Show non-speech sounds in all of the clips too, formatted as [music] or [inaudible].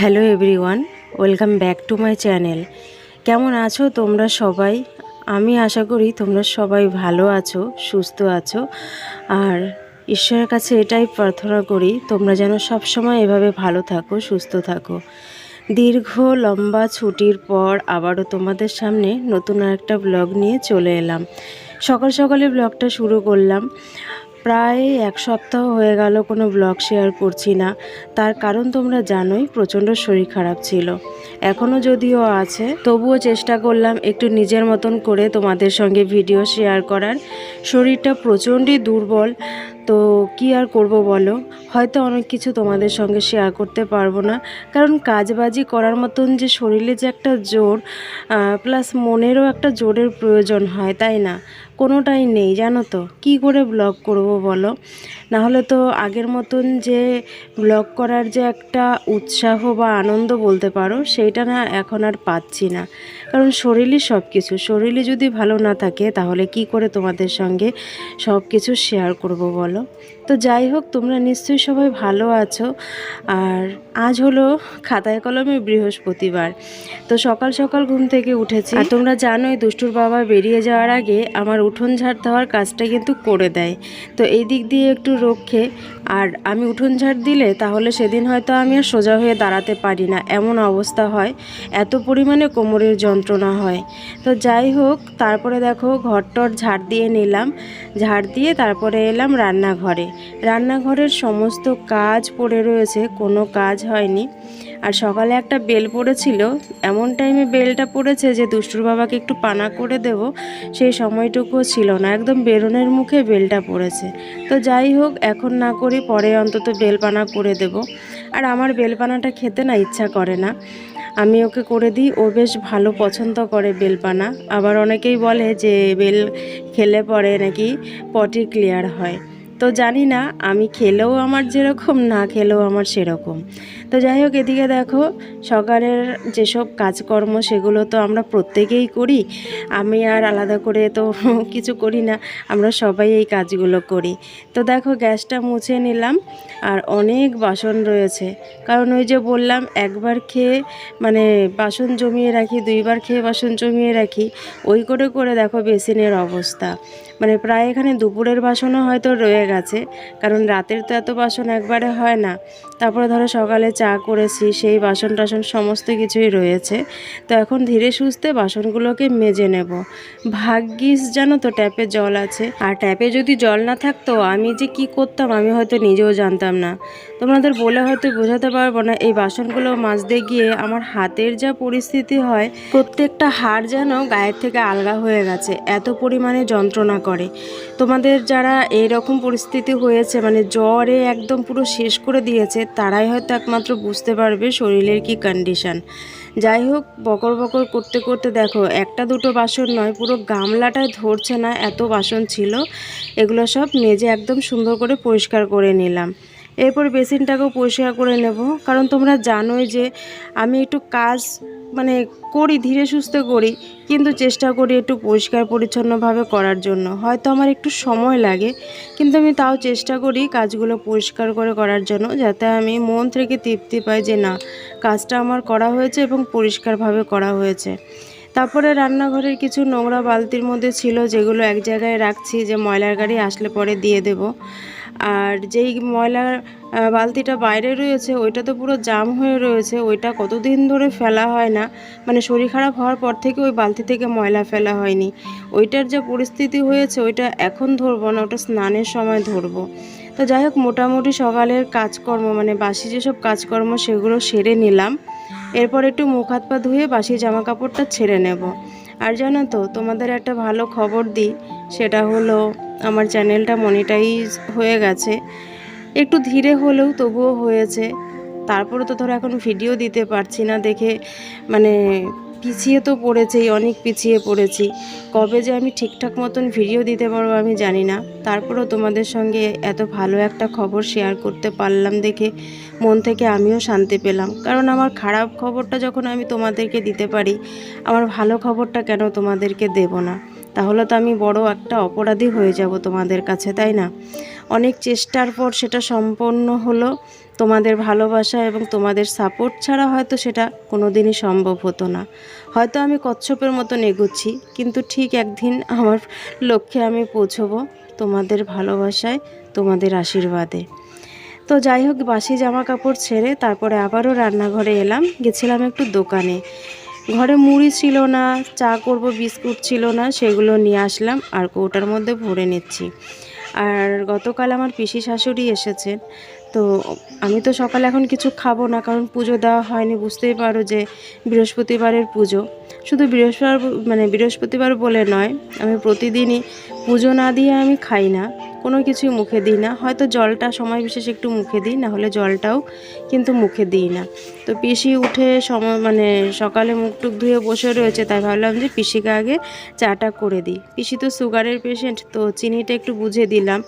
Hello everyone, welcome back to my channel. কেমন আছো তোমরা সবাই? আমি আশা করি তোমরা সবাই ভালো আছো, সুস্থ আছো। আর ঈশ্বরের কাছে এটাই প্রার্থনা করি, তোমরা যেন সব সময় এভাবে ভালো থাকো, সুস্থ থাকো। দীর্ঘ, লম্বা ছুটির পর আবারও তোমাদের সামনে নতুন একটা ব্লগ নিয়ে চলে এলাম। সকাল সকালে ব্লগটা শুরু করলাম। প্রায় এক সপ্তাহ হয়ে গেল কোনো ব্লগ শেয়ার করছি না। তার কারণ তোমরা জানোই, প্রচণ্ড শরীর খারাপ ছিল। এখনও যদিও আছে, তবুও চেষ্টা করলাম একটু নিজের মতন করে তোমাদের সঙ্গে ভিডিও শেয়ার করার। শরীরটা প্রচণ্ডই দুর্বল। তো কি আর করব বলো? হয়তো অনেক কিছু তোমাদের সঙ্গে শেয়ার করতে পারব না। কারণ কাজবাজি করার মতন যে শরীরে যে একটা জোর প্লাস মনেরও একটা জোরের প্রয়োজন হয়, তাই না? কোনোটাই নেই, জানো তো? কি করে ব্লগ করব বলো? না হলে তো আগের মতন যে ব্লগ করার যে একটা উৎসাহ বা আনন্দ বলতে পারো, সেইটা না এখন আর পাচ্ছি না। কারণ শরীরই সব কিছু শরীরই যদি ভালো না থাকে, তাহলে কি করে তোমাদের সঙ্গে সব কিছু শেয়ার করব বলো? তো যাই হোক, তোমরা নিশ্চয়ই সবাই ভালো আছো। আর আজ হলো খাতায় কলমে বৃহস্পতিবার। তো সকাল সকাল ঘুম থেকে উঠেছি। আর তোমরা জানোই, দুষ্টুর বাবা বেরিয়ে যাওয়ার আগে আমার উঠোন ঝাড় দেওয়ার কাজটা কিন্তু করে দেয়। তো এই দিক দিয়ে একটু রক্ষে। আর আমি উঠোন ঝাড় দিলে তাহলে সেদিন হয়তো আমি আর সোজা হয়ে দাঁড়াতে পারি না। এমন অবস্থা হয়। এত পরিমাণে কোমরের যন্ত্রণা হয়। তো যাই হোক, তারপরে দেখো ঘরটর ঝাড় দিয়ে নিলাম। ঝাড় দিয়ে তারপরে এলাম রান্নাঘরে। রান্নাঘরের সমস্ত কাজ পড়ে রয়েছে, কোনো কাজ হয়নি। আর সকালে একটা বেল পড়েছিল, এমন টাইমে বেলটা পড়েছে যে দুষ্টুর বাবাকে একটু পানা করে দেব, সেই সময়টুকুও ছিল না। একদম বেরোনের মুখে বেলটা পড়েছে। তো যাই হোক, এখন না করি পরে অন্তত বেলপানা করে দেব। আর আমার বেলপানাটা খেতে না ইচ্ছা করে না। আমি ওকে করে দিই। ও বেশ ভালো পছন্দ করে বেলপানা। আবার অনেকেই বলে যে, বেল খেলে পরে নাকি পটি ক্লিয়ার হয়। তো জানি না, আমি খেলেও আমার যেরকম, না খেলেও আমার সেরকম। তো যাই হোক, এদিকে দেখো, সকালের যেসব কাজকর্ম সেগুলো তো আমরা প্রত্যেকেই করি। আমি আর আলাদা করে তো [laughs] কিছু করি না, আমরা সবাই এই কাজগুলো করি। তো দেখো, গ্যাসটা মুছে নিলাম, আর অনেক বাসন রয়েছে। কারণ ওই যে বললাম, একবার খেয়ে মানে বাসন জমিয়ে রাখি, দুইবার খেয়ে বাসন জমিয়ে রাখি, ওই করে করে দেখো বেসিনের অবস্থা। মানে প্রায় এখানে দুপুরের বাসনও হয়তো রয়ে গেছে, কারণ রাতের তো এত বাসন একবারে হয় না। তারপরে ধরো সকালে চা করেছি, সেই বাসন টাসন সমস্ত কিছুই রয়েছে। তো এখন ধীরে সুস্থে বাসনগুলোকে মেজে নেব। ভাগ্যিস জানো তো ট্যাপে জল আছে। আর ট্যাপে যদি জল না থাকতো, আমি যে কি করতাম আমি হয়তো নিজেও জানতাম না। তোমাদের বলে হয়তো বোঝাতে পারব না, এই বাসনগুলো মাজতে গিয়ে আমার হাতের যা পরিস্থিতি হয়, প্রত্যেকটা হাড় যেন গায়ের থেকে আলগা হয়ে গেছে, এত পরিমাণে যন্ত্রণা করে। তোমাদের যারা এইরকম পরিস্থিতি হয়েছে মানে জ্বরে একদম পুরো শেষ করে দিয়েছে, তারাই হয়তো একমাত্র বুঝতে পারবে শরীরের কি কন্ডিশান যাই হোক, বকর বকর করতে করতে দেখো, একটা দুটো বাসন নয়, পুরো গামলাটায় ধরছে না, এত বাসন ছিল। এগুলো সব মেজে একদম সুন্দর করে পরিষ্কার করে নিলাম। এরপর বেসিনটাকেও পরিষ্কার করে নেব। কারণ তোমরা জানোই যে আমি একটু কাজ মানে করি, ধীরে সুস্থে করি, কিন্তু চেষ্টা করি একটু পরিষ্কার পরিচ্ছন্নভাবে করার জন্য। হয়তো আমার একটু সময় লাগে, কিন্তু আমি তাও চেষ্টা করি কাজগুলো পরিষ্কার করে করার জন্য, যাতে আমি মন থেকে তৃপ্তি পাই যে না, কাজটা আমার করা হয়েছে এবং পরিষ্কারভাবে করা হয়েছে। তারপরে রান্নাঘরের কিছু নোংরা বালতির মধ্যে ছিল, যেগুলো এক জায়গায় রাখছি যে ময়লার গাড়ি আসলে পরে দিয়ে দেব। আর যেই ময়লার বালতিটা বাইরে রয়েছে, ওইটা তো পুরো জাম হয়ে রয়েছে, ওইটা কতদিন ধরে ফেলা হয় না। মানে শরীর খারাপ হওয়ার পর থেকে ওই বালতি থেকে ময়লা ফেলা হয়নি। ওইটার যে পরিস্থিতি হয়েছে, ওইটা এখন ধরবো না, ওটা স্নানের সময় ধরবো। তো যাই হোক, মোটামুটি সকালের কাজকর্ম মানে বাসি যেসব কাজকর্ম, সেগুলো সেরে নিলাম। এরপর একটু মুখ হাত পা ধুয়ে বাসি জামা কাপড়টা ছেড়ে নেব। আর জানো তো, তোমাদের একটা ভালো খবর দিই, সেটা হলো আমার চ্যানেলটা মনিটাইজ হয়ে গেছে। একটু ধীরে হলেও তবুও হয়েছে। তারপরে তো ধরো এখন ভিডিও দিতে পারছি না দেখে মানে পিছিয়ে তো পড়েছেই, অনেক পিছিয়ে পড়েছি। কবে যে আমি ঠিকঠাক মতন ভিডিও দিতে পারব আমি জানি না। তারপরেও তোমাদের সঙ্গে এত ভালো একটা খবর শেয়ার করতে পারলাম দেখে মন থেকে আমিও শান্তি পেলাম। কারণ আমার খারাপ খবরটা যখন আমি তোমাদেরকে দিতে পারি, আমার ভালো খবরটা কেন তোমাদেরকে দেব না? তাহলে তো আমি বড় একটা অপরাধী হয়ে যাব তোমাদের কাছে, তাই না? অনেক চেষ্টার পর সেটা সম্পন্ন হলো। তোমাদের ভালোবাসা এবং তোমাদের সাপোর্ট ছাড়া হয়তো সেটা কোনো দিনই সম্ভব হতো না। হয়তো আমি কচ্ছপের মতন এগোচ্ছি, কিন্তু ঠিক একদিন আমার লক্ষ্যে আমি পৌঁছবো তোমাদের ভালোবাসায়, তোমাদের আশীর্বাদে। তো যাই হোক, বাসি জামা কাপড় ছেড়ে তারপরে আবারও রান্নাঘরে এলাম, গেছিলাম একটু দোকানে। ঘরে মুড়ি ছিল না, চা করব, বিস্কুট ছিল না, সেগুলো নিয়ে আসলাম আর কৌটার মধ্যে ভরে নিচ্ছি। আর গতকাল আমার পিসি শাশুড়ি এসেছেন, তো আমি তো সকালে এখন কিছু খাব না, কারণ পুজো দেওয়া হয়নি, বুঝতেই পারো যে বৃহস্পতিবারের পুজো। শুধু বৃহস্পতিবার মানে বৃহস্পতিবার বলে নয়, আমি প্রতিদিনই পুজো না দিয়ে আমি খাই না। কোনো কিছুই মুখে দিই না। হয়তো জলটা সময় বিশেষ একটু মুখে দিই না হলে জলটাও কিন্তু মুখে দিই না। তো পিসি উঠে সময় মানে সকালে মুখ টুক ধুয়ে বসে রয়েছে, তাই ভাবলাম যে পিসিকে আগে চাটা করে দিই। পিসি তো সুগারের পেশেন্ট তো চিনিটা একটু বুঝে দিলাম।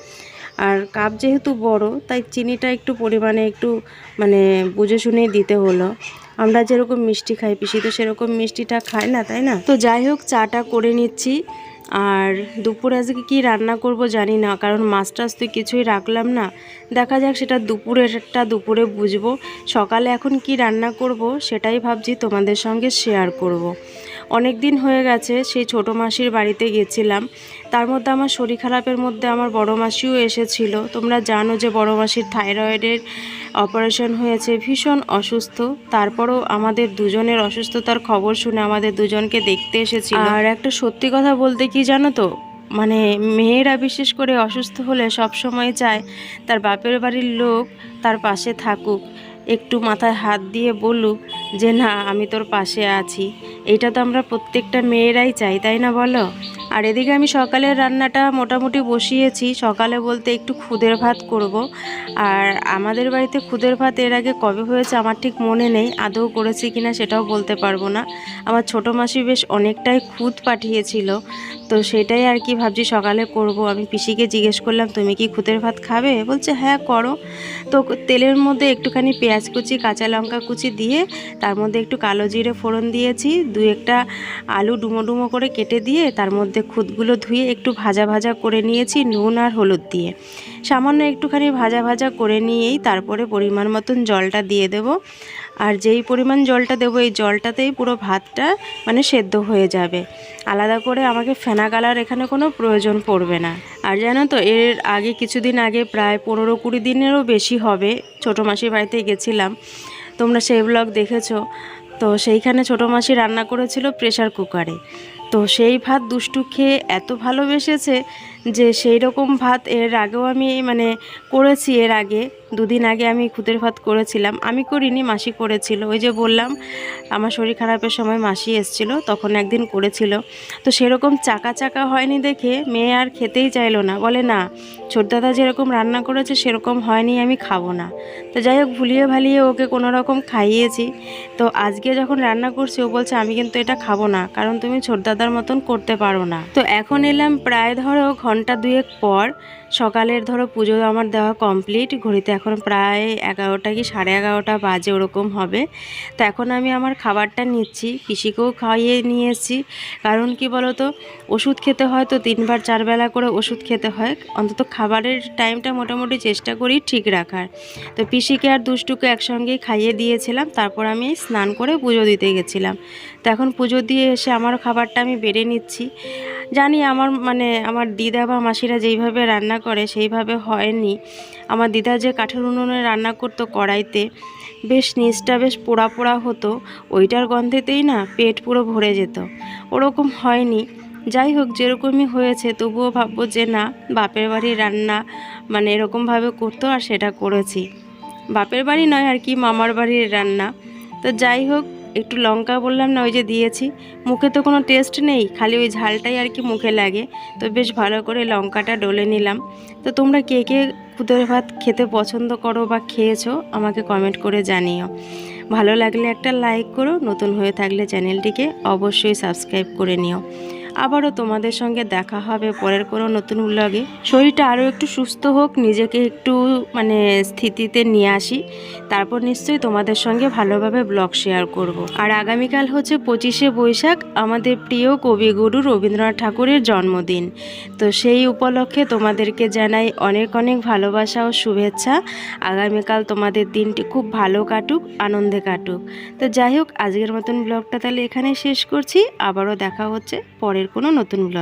আর কাপ যেহেতু বড়, তাই চিনিটা একটু পরিমাণে একটু মানে বুঝে শুনেই দিতে হলো। আমরা যেরকম মিষ্টি খাই, পিসি তো সেরকম মিষ্টিটা খায় না, তাই না? তো যাই হোক, চাটা করে নিচ্ছি। আর দুপুরে আজকে কি রান্না করব জানি না, কারণ মাছ টাছ তো কিছুই রাখলাম না। দেখা যাক সেটা দুপুরেরটা দুপুরে বুঝব। সকালে এখন কি রান্না করব সেটাই ভাবছি তোমাদের সঙ্গে শেয়ার করব। অনেক দিন হয়ে গেছে, সেই ছোটো মাসির বাড়িতে গেছিলাম। তার মধ্যে আমার শরীর খারাপের মধ্যে আমার বড় মাসিও এসেছিল। তোমরা জানো যে বড় মাসির থাইরয়েডের অপারেশন হয়েছে, ভীষণ অসুস্থ। তারপরও আমাদের দুজনের অসুস্থতার খবর শুনে আমাদের দুজনকে দেখতে এসেছি আর একটা সত্যি কথা বলতে কি জানো তো? মানে মেয়েরা বিশেষ করে অসুস্থ হলে সব সময় চায় তার বাপের বাড়ির লোক তার পাশে থাকুক। একটু মাথায় হাত দিয়ে বলুক যে, না, আমি তোর পাশে আছি। এটা তো আমরা প্রত্যেকটা মেয়েরাই চাই, তাই না বলো? আর এদিকে আমি সকালের রান্নাটা মোটামুটি বসিয়েছি। সকালে বলতে একটু খুদের ভাত করব। আর আমাদের বাড়িতে খুদের ভাত এর আগে কবে হয়েছে আমার ঠিক মনে নেই। আদৌ করেছি কিনা সেটাও বলতে পারব না। আমার ছোটো মাসি বেশ অনেকটাই খুদ পাঠিয়েছিল। তো সেটাই আর কি ভাবছি সকালে করব। আমি পিসিকে জিজ্ঞেস করলাম, তুমি কি খুদের ভাত খাবে? বলছে হ্যাঁ করো। তো তেলের মধ্যে একটুখানি পেঁয়াজ কুচি, কাঁচা লঙ্কা কুচি দিয়ে তার মধ্যে একটু কালো জিরে ফোড়ন দিয়েছি। দু একটা আলু ডুমো ডুমো করে কেটে দিয়ে তার মধ্যে খুদগুলো ধুয়ে একটু ভাজা ভাজা করে নিয়েছি নুন আর হলুদ দিয়ে। সামান্য একটুখানি ভাজা ভাজা করে নিয়েই তারপরে পরিমাণ মতন জলটা দিয়ে দেব। আর যেই পরিমাণ জলটা দেবো, এই জলটাতেই পুরো ভাতটা মানে সেদ্ধ হয়ে যাবে। আলাদা করে আমাকে ফেনা গালার এখানে কোনো প্রয়োজন পড়বে না। আর জানো তো, এর আগে কিছুদিন আগে প্রায় পনেরো কুড়ি দিনেরও বেশি হবে, ছোটো মাসির বাড়িতে গেছিলাম। তোমরা সেই ব্লগ দেখেছ। তো সেইখানে ছোটো মাসি রান্না করেছিল প্রেশার কুকারে তো সেই ভাত দুষ্টু খেয়ে এত ভালোবেসেছে যে সেই রকম ভাত এর আগেও আমি মানে করেছি এর আগে। দুদিন আগে আমি খুদের ভাত করেছিলাম। আমি করিনি, মাসি করেছিল। ওই যে বললাম, আমার শরীর খারাপের সময় মাসি এসছিল, তখন একদিন করেছিল। তো সেরকম চাকা চাকা হয়নি দেখে মেয়ে আর খেতেই চাইলো না। বলে, না ছোটদাদা যেরকম রান্না করেছে সেরকম হয়নি, আমি খাব না। তো যাই হোক, ভুলিয়ে ভালিয়ে ওকে কোনো রকম খাইয়েছি। তো আজকে যখন রান্না করছি, ও বলছে, আমি কিন্তু এটা খাব না, কারণ তুমি ছোটদাদার মতন করতে পারো না। তো এখন এলাম প্রায় ধরো ঘণ্টা দুয়েক পর সকালের ধরো পুজো আমার দেওয়া কমপ্লিট ঘড়িতে এখন প্রায় এগারোটা কি সাড়ে এগারোটা বাজে ওরকম হবে। তো এখন আমি আমার খাবারটা নিচ্ছি, পিসিকেও খাইয়ে নিয়ে এসেছি। কারণ কি বলো তো ওষুধ খেতে হয় তো তিনবার চারবেলা করে ওষুধ খেতে হয়। অন্তত খাবারের টাইমটা মোটামুটি চেষ্টা করি ঠিক রাখার। তো পিসিকে আর দুষ্টুকে একসঙ্গেই খাইয়ে দিয়েছিলাম, তারপর আমি স্নান করে পুজো দিতে গেছিলাম। তো এখন পুজো দিয়ে এসে আমার খাবারটা আমি বেড়ে নিচ্ছি। জানি আমার মানে আমার দিদা বা মাসিরা যেইভাবে রান্না করে সেইভাবে হয়নি। আমার দিদা যে কাঠের উনুনে রান্না করতো কড়াইতে, বেশ নিচটা বেশ পোড়া পোড়া হতো, ওইটার গন্ধেতেই না পেট পুরো ভরে যেত। ওরকম হয়নি। যাই হোক, যেরকমই হয়েছে, তবুও ভাববো যে না, বাপের বাড়ির রান্না মানে এরকমভাবে করতো আর সেটা করেছি। বাপের বাড়ি নয় আর কি, মামার বাড়ির রান্না। তো যাই হোক একটু লঙ্কা বললাম না, ওই যে দিয়েছি। মুখে তো কোনো টেস্ট নেই, খালি ওই ঝালটাই আর কি মুখে লাগে। তো বেশ ভালো করে লঙ্কাটা ডলে নিলাম। তো তোমরা কে কে খুদের ভাত খেতে পছন্দ করো বা খেয়েছো, আমাকে কমেন্ট করে জানিও। ভালো লাগলে একটা লাইক করো, নতুন হয়ে থাকলে চ্যানেলটিকে অবশ্যই সাবস্ক্রাইব করে নিও। আবারও তোমাদের সঙ্গে দেখা হবে পরের কোনো নতুন ব্লগে শরীরটা আরও একটু সুস্থ হোক, নিজেকে একটু মানে স্থিতিতে নিয়ে আসি। তারপর নিশ্চয়ই তোমাদের সঙ্গে ভালোভাবে ব্লগ শেয়ার করব। আর আগামীকাল হচ্ছে পঁচিশে বৈশাখ, আমাদের প্রিয় কবিগুরু রবীন্দ্রনাথ ঠাকুরের জন্মদিন। তো সেই উপলক্ষে তোমাদেরকে জানাই অনেক অনেক ভালোবাসা ও শুভেচ্ছা। আগামীকাল তোমাদের দিনটি খুব ভালো কাটুক, আনন্দে কাটুক। তো যাই হোক, আজকের মতন ব্লগটা তাহলে এখানে শেষ করছি। আবারও দেখা হচ্ছে পরের কোনো নতুন ব্লগ